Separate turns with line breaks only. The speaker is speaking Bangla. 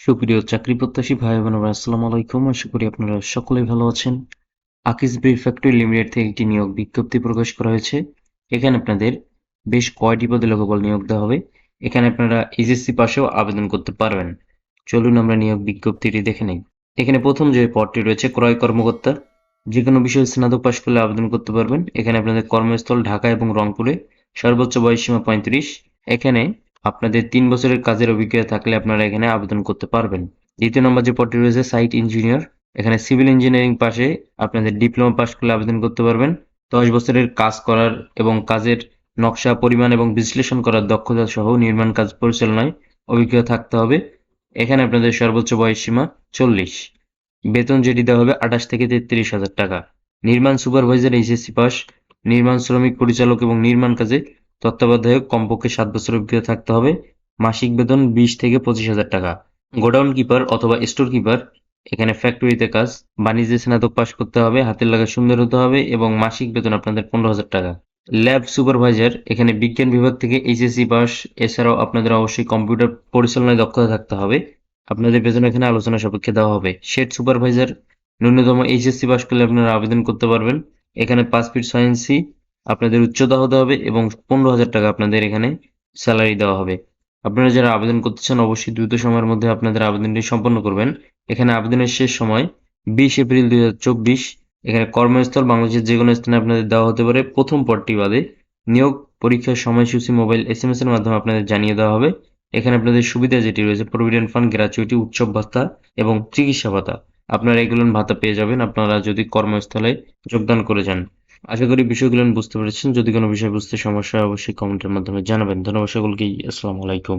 সুপ্রিয় চাকরি প্রত্যাশী ভাই বোনেরা আসসালামু আলাইকুম। আশা করি আপনারা সকলেই ভালো আছেন। আকিস বির ফ্যাক্টরি লিমিটেড থেকে একটি নিয়োগ বিজ্ঞপ্তি প্রকাশ করা হয়েছে। এখানে আপনাদের বেশ কয়টি পদে লোকবল নিয়োগ দেওয়া হবে। এখানে আপনারা এইচএসসি পাশেও আবেদন করতে পারবেন। চলুন আমরা নিয়োগ বিজ্ঞপ্তিটি দেখে নিই। এখানে প্রথম যে পদটি রয়েছে, ক্রয় কর্মকর্তা। যে কোনো বিষয়ে স্নাতক পাশ করলে আবেদন করতে পারবেন। এখানে আপনাদের কর্মস্থল ঢাকা এবং রংপুরে সর্বোচ্চ বয়সসীমা পঁয়ত্রিশ। এখানে আপনাদের তিন বছরের কাজের অভিজ্ঞতা থাকলে আপনারা এখানে আবেদন করতে পারবেন। দ্বিতীয় নম্বর যে পদটি রয়েছে, সাইট ইঞ্জিনিয়ার, এখানে সিভিল ইঞ্জিনিয়ারিং পাশে আপনাদের ডিপ্লোমা পাশ করলে আবেদন করতে পারবেন। দশ বছরের কাজ করার এবং কাজের নকশা, পরিমাণ এবং বিশ্লেষণ করার দক্ষতা সহ নির্মাণ কাজ পরিচালনায় অভিজ্ঞতা থাকতে হবে। এখানে আপনাদের সর্বোচ্চ বয়স সীমা চল্লিশ। বেতন যেটি দেওয়া হবে আঠাশ থেকে তেত্রিশ হাজার টাকা। নির্মাণ সুপারভাইজার, এইচএসসি পাস, নির্মাণ শ্রমিক, পরিচালক এবং নির্মাণ কাজে তত্ত্বাবধায়ক কমপক্ষে সাত বছর অভিজ্ঞতা থাকতে হবে। মাসিক বেতন বিশ থেকে পঁচিশ হাজার টাকা। গোডাউন কিপার অথবা স্টোর কিপার, এখানে ফ্যাক্টরিতে কাজ, বাণিজ্যে স্নাতক পাশ করতে হবে, হাতের লাগা সুন্দর হতে হবে এবং মাসিক বেতন আপনাদের পনেরো হাজার টাকা। ল্যাব সুপারভাইজার, এখানে বিজ্ঞান বিভাগ থেকে এইচএসসি পাস, এছাড়াও আপনাদের অবশ্যই কম্পিউটার পরিচালনায় দক্ষতা থাকতে হবে। আপনাদের বেতন এখানে আলোচনা সাপেক্ষে দেওয়া হবে। শেড সুপারভাইজার, ন্যূনতম এইচএসসি পাস করলে আপনারা আবেদন করতে পারবেন। এখানে পাঁচ ফিট আপনাদের উচ্চতা হতে হবে এবং পনেরো হাজার টাকা আপনাদের এখানে স্যালারি দেওয়া হবে। আপনারা যারা আবেদন করতে চান অবশ্যই দ্রুত সময়ের মধ্যে আপনাদের আবেদনটি সম্পন্ন করবেন। এখানে আবেদনের শেষ সময় বিশ এপ্রিল দুই হাজার চব্বিশ। এখানে কর্মস্থল বাংলাদেশের যে কোনো স্থানে আপনাদের দেওয়া হতে পারে। প্রথম পদটি বাদে নিয়োগ পরীক্ষার সময়সূচি মোবাইল এস এম এস এর মাধ্যমে আপনাদের জানিয়ে দেওয়া হবে। এখানে আপনাদের সুবিধা যেটি রয়েছে প্রভিডেন্ট ফান্ড গ্র্যাচুইটি উৎসব ভাতা এবং চিকিৎসা ভাতা। আপনারা এগুলো ভাতা পেয়ে যাবেন। আপনারা যদি কর্মস্থলে যোগদান করে যান। আশা করি বিষয়গুলো বুঝতে পেরেছেন। যদি কোনো বিষয় বুঝতে সমস্যা হয়, অবশ্যই কমেন্টের মাধ্যমে জানাবেন। ধন্যবাদ সকলকেই। আসসালামু আলাইকুম।